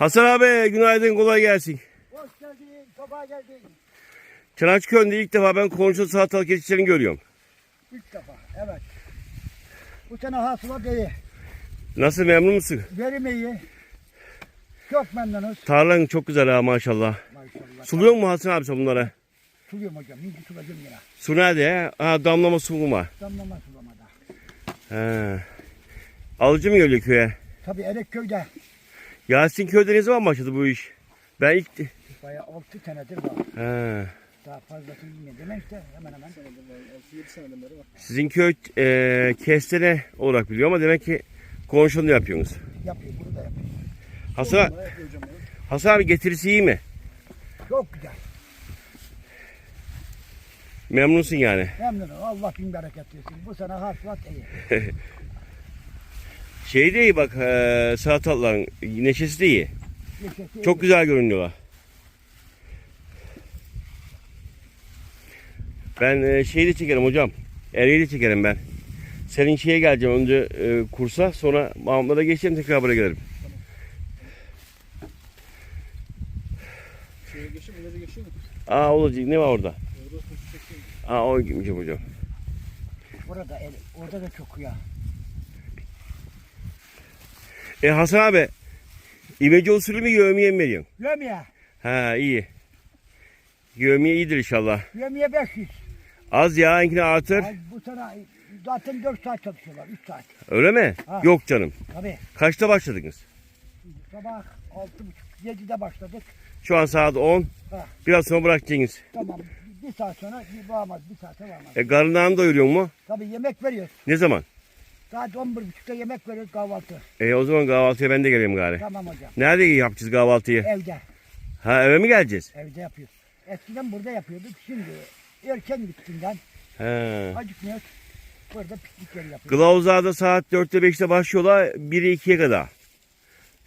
Hasan abi günaydın kolay gelsin. Hoş geldin, sabah geldin. Çanakköy'de ilk defa ben konuşu salatalık yetişlerini görüyorum. İlk defa, evet. Bu sene hasılat iyi, Nasıl memnun musun? verim iyi. Çok memnunuz. Tarlan çok güzel ha maşallah. Maşallah. Suluyor mu Hasan abi sen bunları? Suluyorum hocam, minki sulayacağım yine. Su nerede? Ha damlama su mu var? Damlama sulamada. He. Alıcı mı geliyor köye? Tabii Erekköy'de Yasin köyde ne zaman başladı bu iş? Ben ilk... bayağı 6 senedir var. He. Daha fazlasını yine demek işte hemen hemen. 6-7 seneden beri var. Sizin köy e, kestene olarak biliyor ama demek ki konşunu yapıyorsunuz. Yapıyor, bunu da yapıyor. Hasan, Hasan abi getirisi iyi mi? Çok güzel. Memnunsun yani. Memnunum. Allah bin bereket versin. Bu sene hasılat iyi. Şey de iyi bak e, salatalıkların neşesi de iyi. Neşesi Çok iyi. güzel görünüyorlar. Ben e, şeyi de çekerim hocam. Eriği de çekerim ben. Senin şeye geleceğim önce e, kursa sonra Mahmut'a geçeceğim tekrar buraya gelirim. Şeye geçiyor, buraya geçiyor mu? Aa olacak ne var orada? Orada kuş çekiyor. Aa o gitmiş hocam. El- orada da çok ya. E Hasan abi İmece usulü mü yövmiye mi veriyorsun? Yemiye. Ha iyi. Yövmiye iyidir inşallah. Yemiye 500. Az ya enkine artır. Ay, bu sene zaten 4 saat çalışıyorlar. 3 saat. Öyle mi? Ha. Yok canım. Tabii. Kaçta başladınız? Sabah 6.30-7'de başladık. Şu an saat 10. Ha. Biraz sonra bırakacaksınız. Tamam. Bir saat sonra bir bağlamaz. Bir saate bağlamaz. E karnından doyuruyor mu? Tabii yemek veriyoruz. Ne zaman? Saat 11.30'da yemek veriyoruz kahvaltı. E o zaman kahvaltıya ben de geleyim gari. Tamam hocam. Nerede yapacağız kahvaltıyı? Evde. Ha eve mi geleceğiz? Evde yapıyoruz. Eskiden burada yapıyorduk. Şimdi erken gittiğinden He. acıkmıyoruz. Burada piknik yeri yapıyoruz. Kılavuzlarda saat 4'te 5'te başlıyorlar. 1'e 2'ye kadar.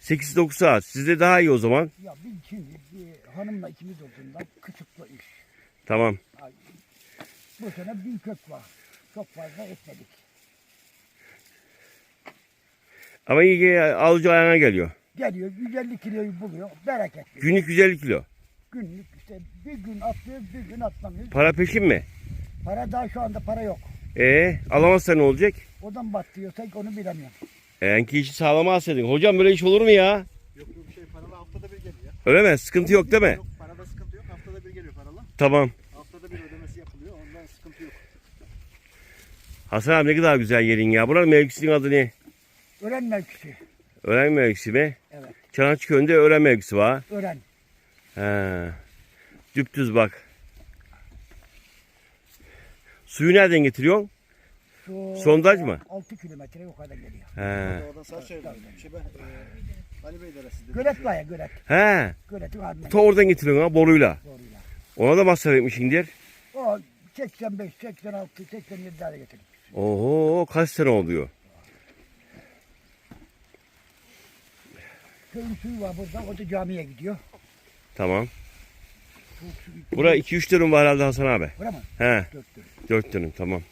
8-9 saat. Sizde daha iyi o zaman. Ya biz şimdi bir hanımla ikimiz olduğundan kısıtlı iş. Tamam. Bu sene bin kök var. Çok fazla etmedik. Ama iyi ki alıcı ayağına geliyor. Geliyor 150 kiloyu buluyor. Bereketli. Günlük 150 kilo. Günlük işte bir gün atlıyoruz bir gün atlamıyoruz. Para peşin mi? Para daha şu anda para yok. E alamazsa ne olacak? Odan battıyorsak onu bilemiyorum. E, enki işi sağlama alsaydın. Hocam böyle iş olur mu ya? Yok yok bir şey paralı haftada bir geliyor. Öyle mi? Sıkıntı yok değil mi? Yok parada sıkıntı yok. Haftada bir geliyor paralı. Tamam. Haftada bir ödemesi yapılıyor. Ondan sıkıntı yok. Hasan abi ne kadar güzel yerin ya. Buranın mevkisinin adı ne? Öğren mevkisi. Öğren mevkisi mi? Evet. Çanakçıköy'ünde öğren mevkisi var. Öğren. He. Düptüz bak. Suyu nereden getiriyorsun? Şu Sondaj mı? 6 kilometre yukarıda geliyor. He. Oradan sağ şey şey ben e, Ali Bey deresi. Gölet var ya gölet. He. Göletin ardından Ta oradan getiriyorsun ha boruyla. doğruyla. Ona da masraf etmişsindir. O 85, 86, 87 tane getirdik. Oho kaç sene oluyor? Suyu var burada. O da camiye gidiyor. Tamam. Bura 2-3 dönüm var herhalde Hasan abi. Bura mı? He. Dört dört. 4 dönüm tamam.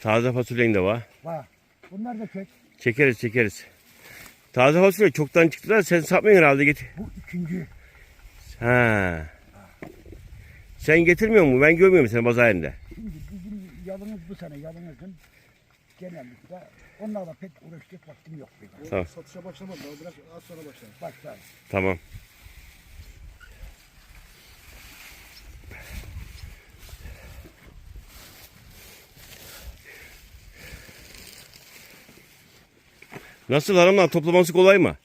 Taze fasulyen de var. Var. Bunlar da kök. Çekeriz çekeriz. Taze fasulye çoktan çıktılar. Sen satmıyorsun herhalde git. Bu üçüncü. He. Sen getirmiyor musun? Ben görmüyorum seni pazar yerinde. Şimdi bizim yalımız bu sene yalımızın genellikle onlarla pek uğraşacak vaktim yok. benim. Tamam. satışa başlamadı. Daha biraz az sonra başlar. Başlar. Tamam. Nasıl hanımlar toplaması kolay mı?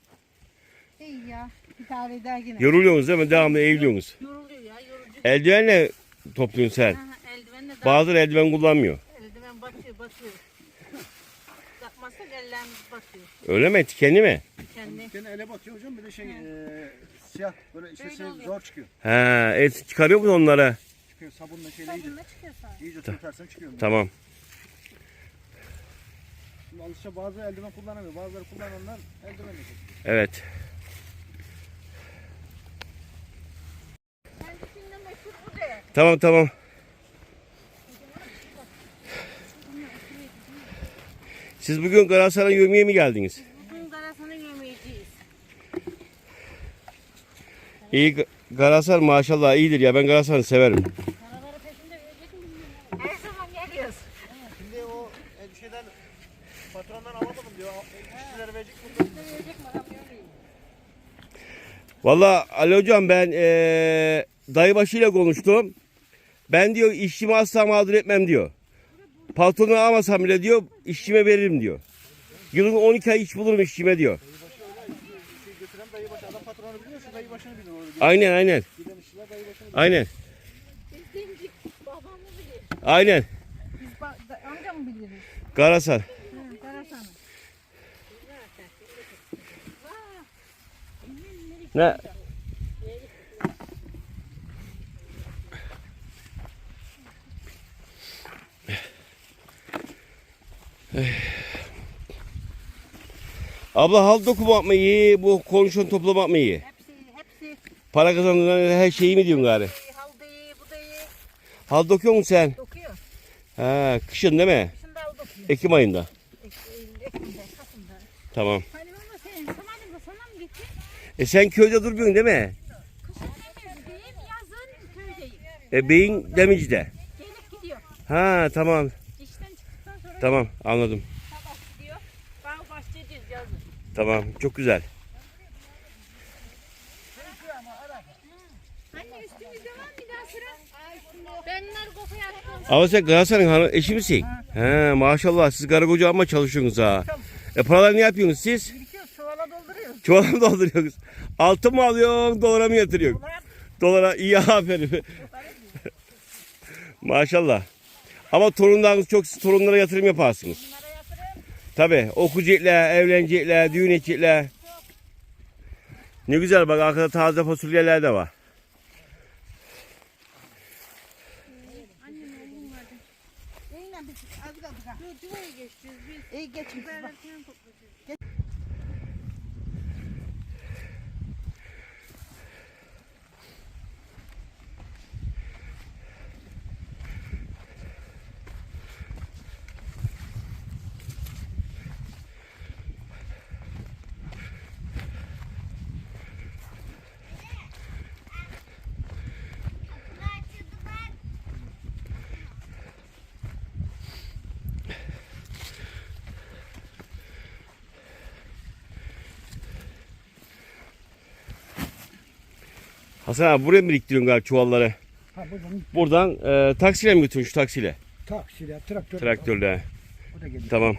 İyi ya. İdare eder yine. Yoruluyorsunuz değil mi? Devamlı eğiliyorsunuz. Yoruluyor ya. Yorucu. Eldivenle topluyorsun sen. Aha, eldivenle daha Bazıları eldiven kullanmıyor. eldiven batıyor batıyor. Ellerimiz batıyor. Öyle mi? Kendi mi? Kendi. Gene ele batıyor hocam. Bir de şey e, siyah böyle işte Öyle şey, oluyor. zor çıkıyor. He, et çıkarıyor musun onlara? Çıkıyor sabunla şeyle iyice, Sabunla çıkıyor sana. iyice tutarsan çıkıyor. Tamam. Şimdi alışça bazı eldiven kullanamıyor. Bazıları kullananlar eldivenle çekiyor. Evet. Kendisinden meşhur bu. Tamam tamam. Siz bugün Galatasaray'a yürümeye mi geldiniz? Bugün karasını yemeyeceğiz. İyi Ga- Galatasaray maşallah iyidir ya ben Galatasaray'ı severim. Paraları peşinde verecek miyim? Her zaman geliyoruz. Şimdi o e, şeyden patrondan alamadım diyor. İşçilere verecek mi? Ne verecek mi? Adam görmeyeyim. Valla Ali hocam ben eee dayıbaşıyla konuştum. Ben diyor işçimi asla mağdur etmem diyor. Patronu almasam bile diyor işçime veririm diyor. Yılın 12 ay iş bulurum işçime diyor. Dayı başı. Adam patronu biliyorsa dayı başını bilir orada. Aynen aynen. Giden işçiler dayı başını bilir. Aynen. Biz demeyecek. Babamı bilir. Aynen. Biz ba- da- amcamı biliriz. Galatasaray. Hı, Karasan'ı. Ne? Abla hal dokumak mı iyi, bu konuşan toplamak mı iyi? Hepsi, hepsi. Para kazandığın her şeyi mi diyorsun gari? Hal da iyi, bu da iyi. Hal dokuyor musun sen? Dokuyor. Ha, kışın değil mi? Şimdi hal dokuyor. Ekim ayında. Eylül, Ekim'de, Kasım'da. Tamam. Hani ama da sana mı gitti? E sen köyde durmuyorsun değil mi? Kışın demirdeyim, yazın köydeyim. E beyin demicide. Gelip gidiyor. Ha tamam. İşten çıktıktan sonra Tamam anladım. Yazın. Tamam çok güzel. Anne üstümüzde var mı daha sıra? Ben narkofu yaptım. Ama sen Galatasaray'ın hanım eşi misin? He maşallah siz karı koca ama çalışıyorsunuz ha. E paraları ne yapıyorsunuz siz? Çuvala dolduruyoruz. Çuvala mı dolduruyorsunuz? Altın mı alıyorsun dolara mı yatırıyorsun? Dolara iyi aferin. maşallah. Ama torunlarınız çok siz torunlara yatırım yaparsınız. Tabi okuyacaklar, evlenecekler, düğün edecekler. Ne güzel bak arkada taze fasulyeler de var. İyi biz. İyi geçin Hasan abi buraya mı biriktiriyorsun galiba çuvalları? Ha buradan Buradan e, taksiyle mi götürüyorsun şu taksiyle? taksiyle, traktör. Traktörle. O da geliyor. Tamam.